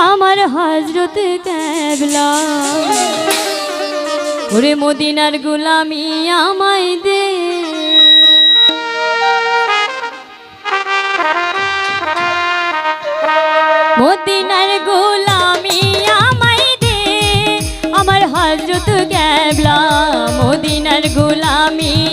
আমার হজরত ক্যাবলা। ওরে মদিনার গুলামি আমায় দে। মদিনার গুলামি আমায় দে। আমার হজরত ক্যাবলা, মদিনার গুলামি